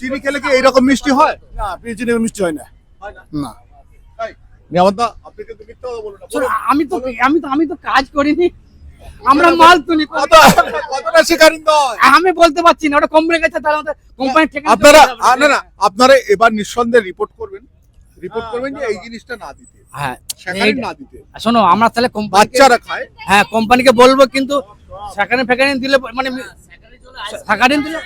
চিনি খেলে কি এইরকম মিষ্টি হয়? না পেঁয়াজ চিনি মিষ্টি হয় না। না? না। তাই নিয়ামতদা আপনি কিন্তু মিথ্যা কথা বলুন না শোনো, আমি তো আমি তো আমি তো কাজ করিনি। আমরা মাল তুলি। কতটা শিকারিন্দ আমি বলতে পারছি না ওটা কোম্পানি গেছে তাহলে আমাদের কোম্পানি থেকে আপনারা না না আপনারা এবার নিঃসন্দেহে রিপোর্ট করবেন। রিপোর্ট করবেন যে এই জিনিসটা না দিতে। হ্যাঁ না দিতে। শোনো আমরা তাহলে কোম্পানি বাচ্চারা খায়। হ্যাঁ কোম্পানিকে বলব কিন্তু স্যাকারিন ফ্যাকারিন দিলে মানে স্যাকারিন দিলে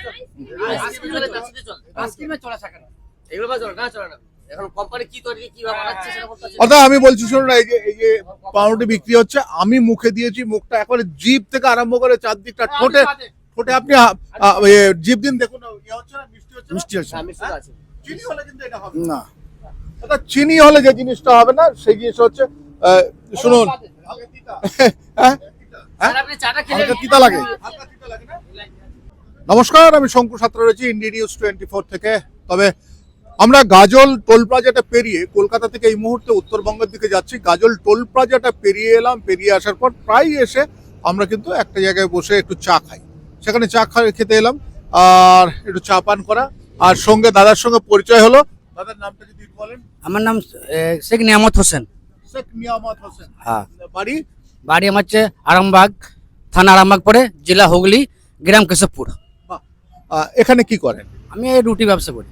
আইসক্রিমে চলে স্যাকারিন এগুলো চলে না চলে না। এখন কোম্পানি কি তৈরি কীভাবে বানাচ্ছে সেটা বলতে পারছি না। অর্থাৎ আমি বলছি শুনুন না, এই যে এই যে পাউরুটি বিক্রি হচ্ছে আমি মুখে দিয়েছি মুখটা এখন জিভ থেকে আরম্ভ করে চারদিকটা ঠোঁটে ঠোঁটে আপনি জিভ দিন দেখুন না, ইয়ে হচ্ছে না, মিষ্টি হচ্ছে না? মিষ্টি আছে হ্যাঁ, আছে। চিনি হলে কিন্তু এটা হবে না। না। অর্থাৎ চিনি হলে যে জিনিসটা হবে না সেই জিনিস হচ্ছে শুনুন। হ্যাঁ? চাটা খেলে হালকা তিতা লাগে। নমস্কার আমি শঙ্কু সাত্রা রয়েছি ইন্ডিয়া নিউজ টোয়েন্টি ফোর থেকে। তবে আমরা গাজল টোল প্লাজাটা পেরিয়ে কলকাতা থেকে এই মুহূর্তে উত্তরবঙ্গের দিকে যাচ্ছি। গাজল টোল প্লাজাটা পেরিয়ে এলাম পেরিয়ে আসার পর প্রায় এসে আমরা কিন্তু একটা জায়গায় বসে একটু চা খাই। সেখানে চা খা খেতে এলাম আর একটু চা পান করা। আর সঙ্গে দাদার সঙ্গে পরিচয় হলো। দাদার নামটা যদি বলেন। আমার নাম শেখ নিয়ামত হোসেন। শেখ নিয়ামত হোসেন। হ্যাঁ। বাড়ি? বাড়ি আমার হচ্ছে আরামবাগ থানা আরামবাগ পড়ে জেলা হুগলি গ্রাম কেশবপুর। এখানে কি করেন? আমি এই রুটি ব্যবসা করি।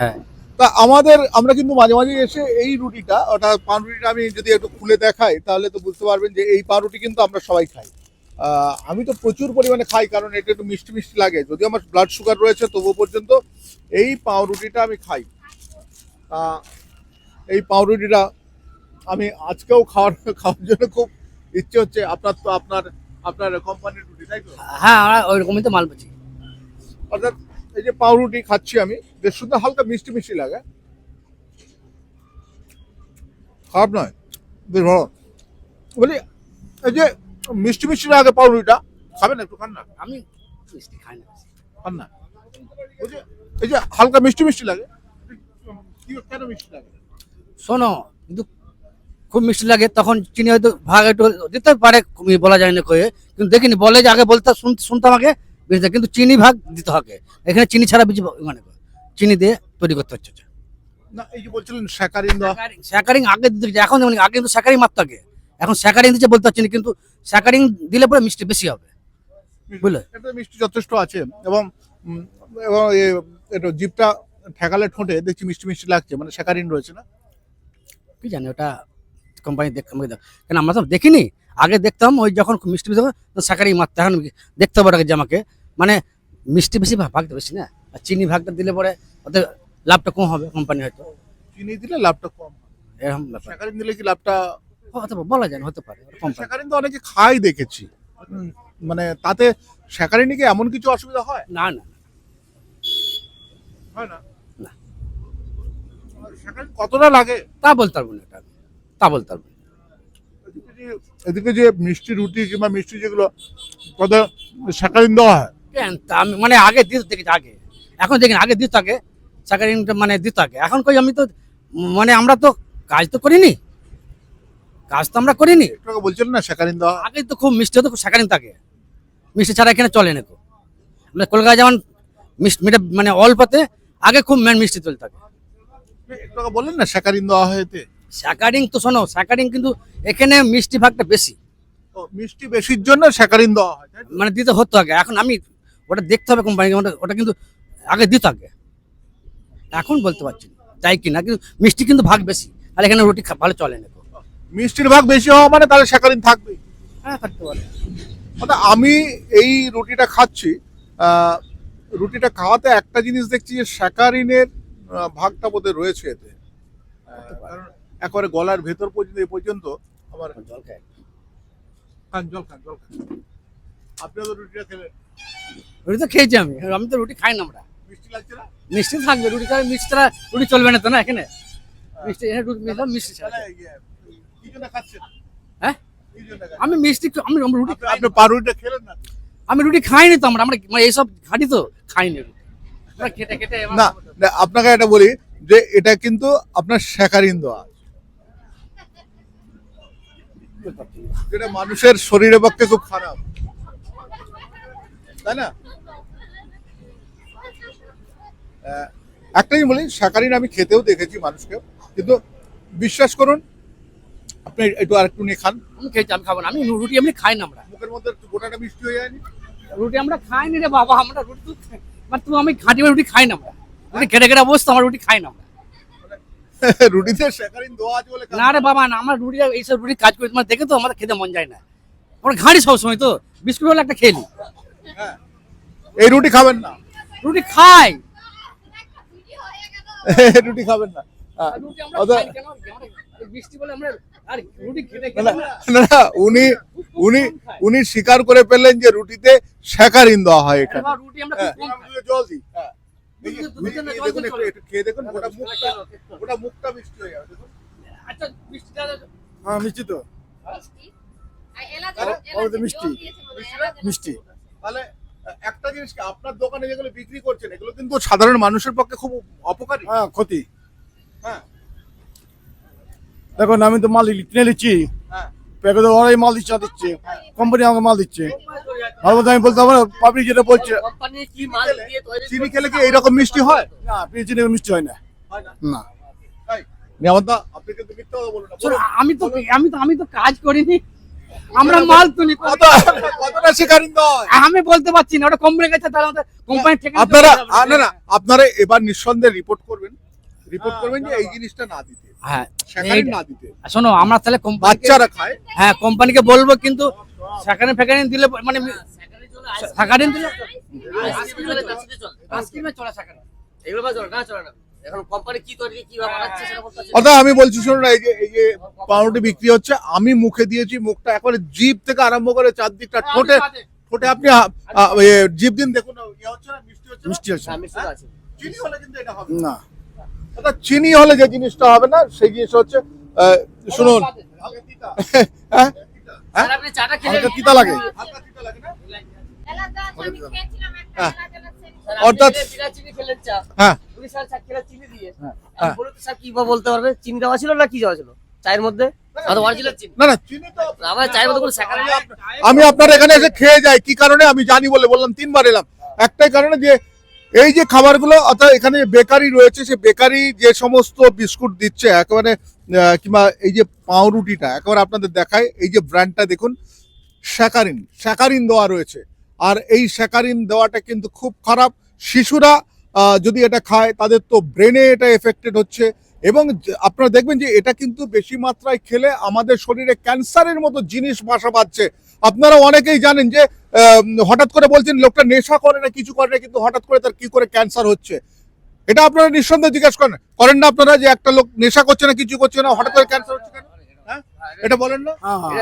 হ্যাঁ। তা আমাদের আমরা কিন্তু মাঝে মাঝে এসে এই রুটিটা ওটা পান রুটিটা আমি যদি একটু খুলে দেখাই তাহলে তো বুঝতে পারবেন যে এই পান রুটি কিন্তু আমরা সবাই খাই। আমি তো প্রচুর পরিমাণে খাই কারণ এটা একটু মিষ্টি মিষ্টি লাগে। যদি আমার ব্লাড সুগার রয়েছে তবুও পর্যন্ত এই পাউরুটিটা আমি খাই। এই পাউরুটিটা আমি আজকেও খাওয়ার খাওয়ার জন্য খুব ইচ্ছে হচ্ছে। আপনার তো আপনার আপনার কোম্পানির রুটি তাই তো? হ্যাঁ আমরা ওই রকমই তো মাল বেচি অর্থাৎ এই যে পাউরুটি খাচ্ছি আমি বেশ শুধু হালকা মিষ্টি মিষ্টি লাগে। খারাপ নয় বেশ ভালো। বলি এই যে মিষ্টি মিষ্টি লাগে পাউরুটিটা খাবেন একটু খান না? আমি মিষ্টি খাই না খান না? এই যে হালকা মিষ্টি মিষ্টি লাগে কেন মিষ্টি লাগে? শোনো কিন্তু খুব মিষ্টি লাগে তখন চিনি হয়তো ভাগ একটু দিতে পারে বলা যায় না কয়ে কিন্তু দেখিনি বলে যে আগে বলতে শুন- শুনতাম আগে বুঝতে কিন্তু চিনি ভাগ দিতে হবে। এখানে চিনি ছাড়া বীজ মানে চিনি দিয়ে তৈরি করতে হচ্ছে। না এই যে বলছিলেন স্যাকারিন স্যাকারিং আগে দিতে এখন যেমন আগে কিন্তু স্যাকারিং আগে। এখন স্যাকারিং দিচ্ছে বলতে পারছি না কিন্তু স্যাকারিং দিলে পরে মিষ্টি বেশি হবে। বুঝলে? এটা মিষ্টি যথেষ্ট আছে। এবং উম, এবং এটা জিপটা ঠেকালে ঠোঁটে দেখছি মিষ্টি মিষ্টি লাগছে। মানে স্যাকারিন রয়েছে না? কি জানি ওটা কোম্পানি দেখ আমাকে দেখ কেন আমরা তো দেখিনি। আগে দেখতাম ওই যখন মিষ্টি বেশি স্যাকারিং মারতে এখন দেখতে হবে আগে যে আমাকে। মানে মিষ্টি বেশি ভাগ ভাগটা বেশি না? আর চিনি ভাগটা দিলে পরে ওদের লাভটা কম হবে কোম্পানি হয়তো। চিনি দিলে লাভটা কম। এরকম ব্যাপার। দিলে কি লাভটা বলা যায় হতে পারে স্যাকারিন তো অনেকে খাই দেখেছি। মানে তাতে স্যাকারিনে কি এমন কিছু অসুবিধা হয়? না না হয় না? কতটা লাগে? তা বলতে পারব না তা বলতে পারব। এদিকে যে- মিষ্টি রুটি কিংবা মিষ্টি যেগুলো স্যাকারিন দেওয়া হয়? কেন? তা আমি মানে আগে দিত দেখেছি আগে। এখন দেখি না, আগে দিত আগে স্যাকারিংটা মানে দিত আগে। এখন কই আমি তো মানে আমরা তো কাজ তো করিনি। কাজ তো আমরা করিনি। বলছিলেন না স্যাকারিন দেওয়া? আগে তো খুব মিষ্টি হতো খুব থাকে। মিষ্টি ছাড়া এখানে চলে না আমরা কলকাতা যেমন মিষ্টি মানে অল্পতে আগে খুব ম্যান মিষ্টি চলতে থাকে বললেন না স্যাকারিন দেওয়া হয় এতে? স্যাকারিং তো শোনো স্যাকারিং কিন্তু এখানে মিষ্টি ভাগটা বেশি। মিষ্টি বেশির জন্য স্যাকারিন দেওয়া হয় মানে দিতে হতো আগে। এখন আমি ওটা দেখতে হবে কোম্পানি ওটা কিন্তু আগে দিত আগে। এখন বলতে পারছি না তাই কি না কিন্তু মিষ্টি কিন্তু ভাগ বেশি। আর এখানে রুটি ভালো চলে না মিষ্টির ভাগ বেশি হওয়া মানে তাহলে স্যাকারিন থাকবে হ্যাঁ থাকতে পারে। অর্থাৎ আমি এই রুটিটা খাচ্ছি রুটিটা খাওয়াতে একটা জিনিস দেখছি যে স্যাকারিনের ভাগটা বোধহয় রয়েছে এতে। কারণ একেবারে গলার ভেতর পর্যন্ত এ পর্যন্ত আমার জল খায়। খান জল খান জল খান। আপনিও তো রুটিটা খেলেন। রুটি তো খেয়েছি আমি। আমি তো রুটি খাই না আমরা। মিষ্টি লাগছে না? মিষ্টি থাকবে। রুটি খাবে মিষ্টি ছাড়া রুটি চলবে না তো না এখানে? মিষ্টি এখানে রুটি মিষ্টি মিষ্টি ছাড়া ইয়ে, কি জন্য খাচ্ছেন? হ্যাঁ? আমি মিষ্টি আমি রুটি আপনি- আপনি পাউরুটিটা খেলেন না? আমি রুটি খাইনি তো আমরা। আমরা মানে এইসব খাটি তো খাইনি না আপনাকে এটা বলি যে এটা কিন্তু আপনার স্যাকারিন দেওয়া। যেটা মানুষের শরীরের পক্ষে খুব খারাপ। তাই না? একটাই বলি শাকারিন আমি খেতেও দেখেছি মানুষকে কিন্তু বিশ্বাস করুন আপনি একটু আর একটু নিয়ে খান। আমি খেয়েছি আমি খাব না। আমি রুটি এমনি খাই না আমরা। মুখের মধ্যে একটু গোটাটা মিষ্টি হয়ে যায়নি? রুটি আমরা খাই নি রে বাবা আমরা রুটি মানে তুমি আমি খাঁটি রুটি খাই না আমরা। রুটি কেটে কেটে বসতো আমার রুটি খাই না আমরা। রুটিতে দেওয়া আছে বলে না রে বাবা না আমরা রুটি এইসব রুটি কাজ করি তোমার দেখে তো আমাদের খেতে মন যায় না। আমরা ঘাড়ি সবসময় তো বিস্কুট হলে একটা নি হ্যাঁ। এই রুটি খাবেন না। রুটি খাই। রুটি খাবেন না। হ্যাঁ। উনি উনি উনি স্বীকার করে ফেললেন যে রুটিতে শাকারিন দেওয়া হয় এখানে। রুটি আমরা খাই। জল দিই দেখুন একটু খেয়ে দেখুন গোটা মুখটা গোটা মুখটা মিষ্টি হয়ে যাবে দেখুন। আচ্ছা হ্যাঁ মিষ্টি তো। মিষ্টি। মিষ্টি। তাহলে একটা জিনিস আপনার দোকানে যেগুলো বিক্রি করছেন এগুলো কিন্তু সাধারণ মানুষের পক্ষে খুব অপকারী। হ্যাঁ ক্ষতি। হ্যাঁ। দেখুন আমি তো মাল কিনে নিচ্ছি। ওরাই মাল দিচ্ছে দিচ্ছে কোম্পানি আমাকে মাল দিচ্ছে। ভালো আমি বলতে পারব পাবলিক যেটা বলছে কোম্পানি কি মাল দিয়ে তৈরি চিনি খেলে কি এইরকম মিষ্টি হয় না। পেয়েছি মিষ্টি হয় না। হয় না। আমি তো আমি তো আমি তো কাজ করিনি। আমরা মাল তুলি। কত কতটা শিকারিন আমি বলতে পারছি না ওটা কোম্পানি গেছে তাহলে আমাদের কোম্পানি থেকে আপনারা আ, না না আপনারা এবার নিঃসন্দেহে রিপোর্ট করবেন। রিপোর্ট করবেন যে এই জিনিসটা না দিতে। হ্যাঁ না দিতে। শোনো আমরা তাহলে বাচ্চারা খায়। হ্যাঁ কোম্পানিকে বলব কিন্তু সেখানে ফেকানি দিলে মানে সেখানে দিলে। অর্থাৎ আমি বলছি শুনুন না, এই যে এই যে পাউরুটি বিক্রি হচ্ছে আমি মুখে দিয়েছি মুখটা একবারে জিপ থেকে আরম্ভ করে চারদিকটা ঠোঁটে ঠোঁটে আপনি জিভ দিন দেখুন না, ইয়ে হচ্ছে মিষ্টি হচ্ছে না? মিষ্টি হ্যাঁ, মিষ্টি তো আছে চিনি হলে কিন্তু এটা হবে। না। অর্থাৎ চিনি হলে যে জিনিসটা হবে না সেই জিনিসটা হচ্ছে শুনুন। হ্যাঁ? হালকা তিতা লাগে। হালকা তিতা লাগে না? অর্থাৎ- আপনি বিনা চিনি খেলেন চা। হ্যাঁ। উনি স্যার চা খেলেন চিনি দিয়ে। হ্যাঁ, এখন বলুন তো স্যার কি বা বলতে পারবে? চিনি দেওয়া ছিল না কি দেওয়া ছিল? চায়ের মধ্যে? আর অরিজিনাল চিনি না না চিনি তো আমার চায়ের মধ্যে কোনো শাখা নেই আমি আপনার এখানে এসে খেয়ে যাই কি কারণে আমি জানি বলে বললাম তিনবার এলাম। একটাই কারণে যে এই যে খাবারগুলো, অর্থাৎ এখানে বেকারি রয়েছে সে বেকারি যে সমস্ত বিস্কুট দিচ্ছে, একেবারে কিংবা এই যে পাউরুটিটা, একেবারে আপনাদের দেখায়, এই যে ব্র্যান্ডটা দেখুন, স্যাকারিন স্যাকারিন দেওয়া রয়েছে। আর এই স্যাকারিন দেওয়াটা কিন্তু খুব খারাপ। শিশুরা যদি এটা খায়, তাদের তো ব্রেনে এটা এফেক্টেড হচ্ছে। এবং আপনারা দেখবেন যে এটা কিন্তু বেশি মাত্রায় খেলে আমাদের শরীরে ক্যান্সারের মতো জিনিস বাসা বাঁধছে। আপনারা অনেকেই জানেন যে আহ, হঠাৎ করে বলছেন লোকটা নেশা করে না কিছু করে না কিন্তু হঠাৎ করে তার কি করে ক্যান্সার হচ্ছে? এটা আপনারা নিঃসন্দেহে জিজ্ঞেস করেন। করেন না আপনারা যে একটা লোক নেশা করছে না কিছু করছে না হঠাৎ করে ক্যান্সার হচ্ছে কেন? হ্যাঁ? এটা বলেন না? হ্যাঁ হ্যাঁ।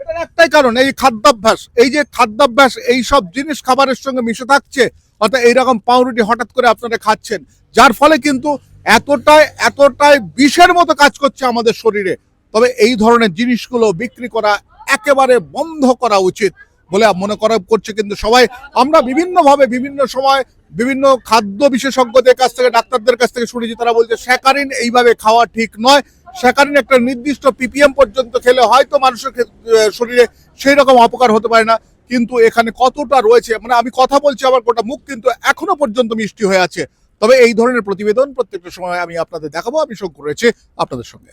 এটার একটাই কারণ এই খাদ্যাভ্যাস এই যে খাদ্যাভ্যাস এই সব জিনিস খাবারের সঙ্গে মিশে থাকছে অর্থাৎ এইরকম পাউরুটি হঠাৎ করে আপনারা খাচ্ছেন যার ফলে কিন্তু এতটাই এতটাই বিষের মতো কাজ করছে আমাদের শরীরে। তবে এই ধরনের জিনিসগুলো বিক্রি করা একেবারে বন্ধ করা উচিত বলে মনে করা করছে কিন্তু সবাই। আমরা বিভিন্নভাবে বিভিন্ন সময় বিভিন্ন খাদ্য বিশেষজ্ঞদের কাছ থেকে, ডাক্তারদের কাছ থেকে শুনেছি, তারা বলছে স্যাকারিন এইভাবে খাওয়া ঠিক নয়। স্যাকারিন একটা নির্দিষ্ট পিপিএম পর্যন্ত খেলে হয়তো মানুষের শরীরে সেই রকম অপকার হতে পারে না, কিন্তু এখানে কতটা রয়েছে? মানে আমি কথা বলছি, আমার গোটা মুখ কিন্তু এখনও পর্যন্ত মিষ্টি হয়ে আছে। তবে এই ধরনের প্রতিবেদন প্রত্যেকটা সময় আমি আপনাদের দেখাবো, আমি শঙ্কর রয়েছে আপনাদের সঙ্গে।